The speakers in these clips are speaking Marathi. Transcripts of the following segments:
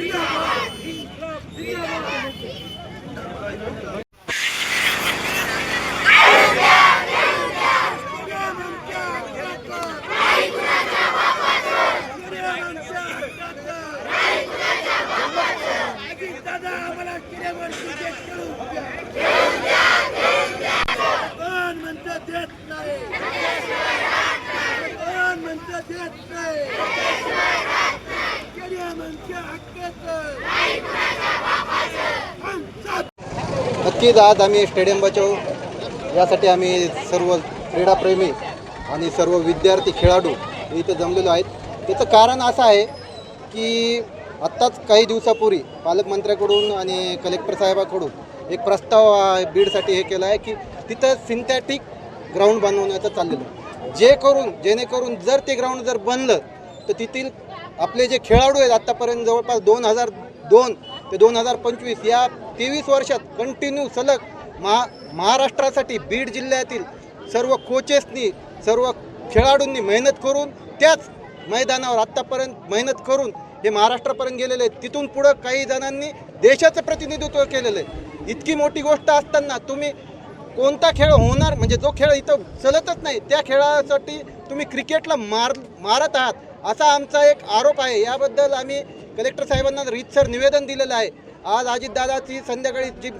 ಇಲ್ಲ नक्कीच आज आम्ही स्टेडियम बचाव. यासाठी आम्ही सर्व क्रीडाप्रेमी आणि सर्व विद्यार्थी खेळाडू इथं जमलेलो आहेत. त्याचं कारण असं आहे की आत्ताच काही दिवसापूर्वी पालकमंत्र्याकडून आणि कलेक्टर साहेबाकडून एक प्रस्ताव बीडसाठी हे केला आहे की तिथं सिंथॅटिक ग्राउंड बनवण्याचं चाललेलं आहे. जे करून जेणेकरून जर ते ग्राउंड जर बनलं तर तिथील आपले जे खेळाडू आहेत आत्तापर्यंत जवळपास दोन हजार दोन ते दोन हजार पंचवीस या तेवीस वर्षात कंटिन्यू सलग महा महाराष्ट्रासाठी बीड जिल्ह्यातील सर्व कोचेसनी सर्व खेळाडूंनी मेहनत करून त्याच मैदानावर आत्तापर्यंत मेहनत करून हे महाराष्ट्रापर्यंत गेलेले आहेत. तिथून पुढं काही जणांनी देशाचं प्रतिनिधित्व केलेलं आहे. इतकी मोठी गोष्ट असताना तुम्ही कोणता खेळ होणार म्हणजे जो खेळ इथं चलतच नाही त्या खेळासाठी तुम्ही क्रिकेटला मार मारत आहात असा आमचा एक आरोप आहे. याबद्दल आम्ही कलेक्टर साहेबांना रीतसर निवेदन दिलेलं आहे. आज अजितदादाची संध्याकाळी जी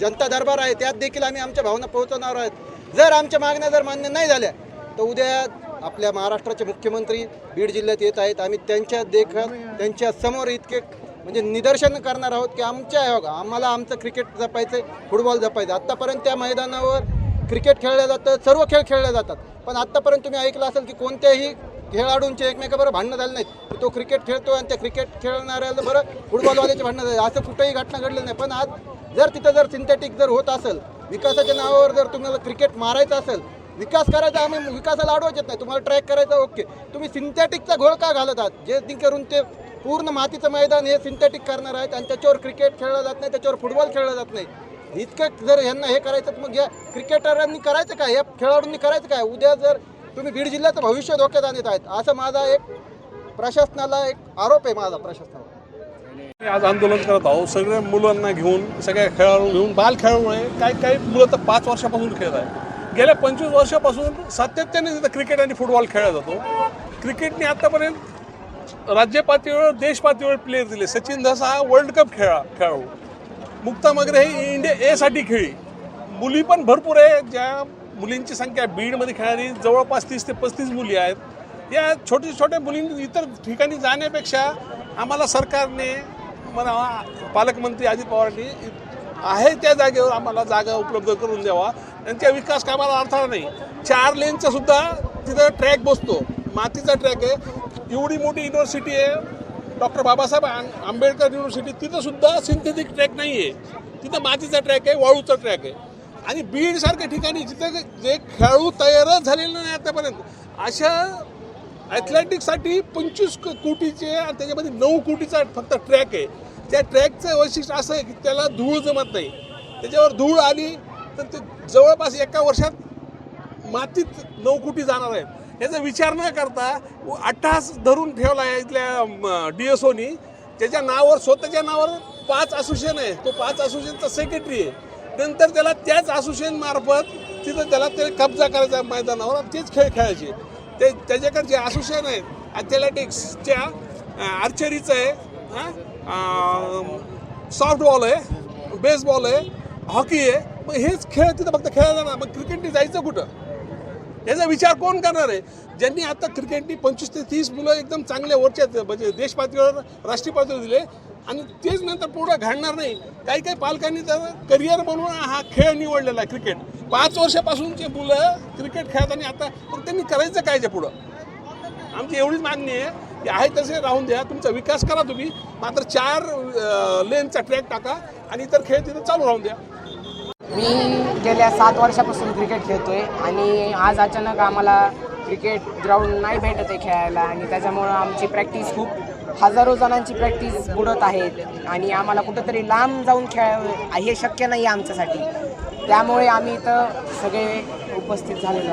जनता दरबार आहे त्यात देखील आम्ही आमच्या भावना पोहोचवणार आहोत. जर आमच्या मागण्या जर मान्य नाही झाल्या तर उद्या आपल्या महाराष्ट्राचे मुख्यमंत्री बीड जिल्ह्यात येत आहेत. आम्ही त्यांच्या देखत त्यांच्यासमोर इतके म्हणजे निदर्शन करणार आहोत की आमच्या हे आम्हाला आमचं क्रिकेट जपायचं आहे फुटबॉल जपायचं आत्तापर्यंत त्या मैदानावर क्रिकेट खेळलं जातं सर्व खेळ खेळले जातात. पण आत्तापर्यंत तुम्ही ऐकलं असेल की कोणत्याही खेळाडूंचे एकमेकाबरोबर भांडणं झालं नाहीत. तो क्रिकेट खेळतो आणि त्या क्रिकेट खेळणाऱ्याला बरं फुटबॉलवाल्याचे भांडणं झाले. असं कुठेही घटना घडलं नाही. पण आज जर तिथं जर सिंथेटिक जर होत असेल विकासाच्या नावावर जर तुम्हाला क्रिकेट मारायचं असेल विकास करायचा आम्ही विकासाला अडवायच येत नाही. तुम्हाला ट्रॅक करायचा ओके तुम्ही सिंथेटिकचा घोळ का घालत आहात? जे करून ते पूर्ण मातीचं मैदान हे सिंथेटिक करणार आहेत आणि त्याच्यावर क्रिकेट खेळलं जात नाही त्याच्यावर फुटबॉल खेळलं जात नाही. इतकं जर यांना हे करायचं तर मग या क्रिकेटरांनी करायचं काय? या खेळाडूंनी करायचं काय? उद्या जर तुम्ही बीड जिल्ह्याचं भविष्य धोक्यात आणत आहेत. असं माझा एक प्रशासनाला एक आरोप आहे माझा प्रशासनाला मी आज आंदोलन करत आहोत. सगळ्या मुलांना घेऊन सगळ्या खेळाडू घेऊन बाल खेळाडू आहे काही काही मुलं तर पाच वर्षापासून खेळत आहे गेल्या पंचवीस वर्षापासून सातत्याने तिथं क्रिकेट आणि फुटबॉल खेळला जातो. क्रिकेटने आतापर्यंत राज्य पातळीवर देश पातळीवर प्लेयर दिले. सचिन धसा हा वर्ल्ड कप खेळा खेळाडू. मुक्ता मगरे ही इंडिया एसाठी खेळी. मुली पण भरपूर आहे. ज्या मुलींची संख्या बीडमध्ये खेळणारी जवळपास तीस ते पस्तीस मुली आहेत. या छोट्या छोट्या मुलींनी इतर ठिकाणी जाण्यापेक्षा आम्हाला सरकारने म्हणा पालकमंत्री अजित पवारांनी आहे त्या जागेवर आम्हाला जागा उपलब्ध करून द्यावा. त्यांच्या विकास कामाला अडथळा नाही. चार लेनचा सुद्धा तिथं ट्रॅक बसतो. मातीचा ट्रॅक आहे. एवढी मोठी युनिव्हर्सिटी आहे. डॉक्टर बाबासाहेब आं- आंबेडकर युनिव्हर्सिटी तिथं सुद्धा सिंथेटिक ट्रॅक नाही आहे तिथं मातीचा ट्रॅक आहे वाळूचा ट्रॅक आहे. आणि बीड सारख्या ठिकाणी जिथं जे खेळाडू तयारच झालेले नाही आतापर्यंत अशा ॲथलेटिकसाठी पंचवीस कोटीचे आणि त्याच्यामध्ये नऊ कोटीचा फक्त ट्रॅक आहे. त्या ट्रॅकचं वैशिष्ट्य असं आहे की त्याला धूळ जमत नाही. त्याच्यावर धूळ आली तर ते जवळपास एका वर्षात मातीत नऊ कोटी जाणार आहेत. याचा विचार न करता अट्टहास धरून ठेवला आहे इथल्या डी एस ओनी त्याच्या नावावर स्वतःच्या नावावर पाच असोसिएशन आहे. तो पाच असोसिएशनचा सेक्रेटरी आहे. नंतर त्याला त्याच असोसिएशन मार्फत तिथं त्याला ते कब्जा करायचा मैदानावर आणि तेच खेळ खेळायचे. ते त्याच्याकडे जे असोसिएशन आहेत ॲथलेटिक्सच्या आर्चरीचं आहे हां सॉफ्टबॉल आहे बेसबॉल आहे हॉकी आहे मग हेच खेळ तिथं फक्त खेळायला जाणार. मग क्रिकेटने जायचं कुठं? याचा विचार कोण करणार आहे? ज्यांनी आता क्रिकेटनी पंचवीस ते तीस मुलं एकदम चांगल्या वरच्या म्हणजे देश पातळीवर राष्ट्रीय पातळीवर दिले. आणि तेच नंतर पुढं घालणार नाही. काही काही पालकांनी तर करिअर म्हणून हा खेळ निवडलेला आहे क्रिकेट. पाच वर्षापासूनचे मुलं क्रिकेट खेळताना आता मग त्यांनी करायचं कायच्या पुढं? आमची एवढीच मागणी आहे की आहे तसे राहून द्या. तुमचा विकास करा तुम्ही. मात्र चार लेनचा ट्रॅक टाका आणि इतर खेळ तिथं चालू राहून द्या. मी गेल्या सात वर्षापासून क्रिकेट खेळतोय आणि आज अचानक आम्हाला क्रिकेट ग्राउंड नाही भेटत आहे खेळायला आणि त्याच्यामुळं आमची प्रॅक्टिस खूप हजारो जणांची प्रॅक्टिस बुडत आहेत आणि आम्हाला कुठंतरी लांब जाऊन खेळावं हे शक्य नाही आहे आमच्यासाठी. त्यामुळे आम्ही इथं सगळे उपस्थित झालेलो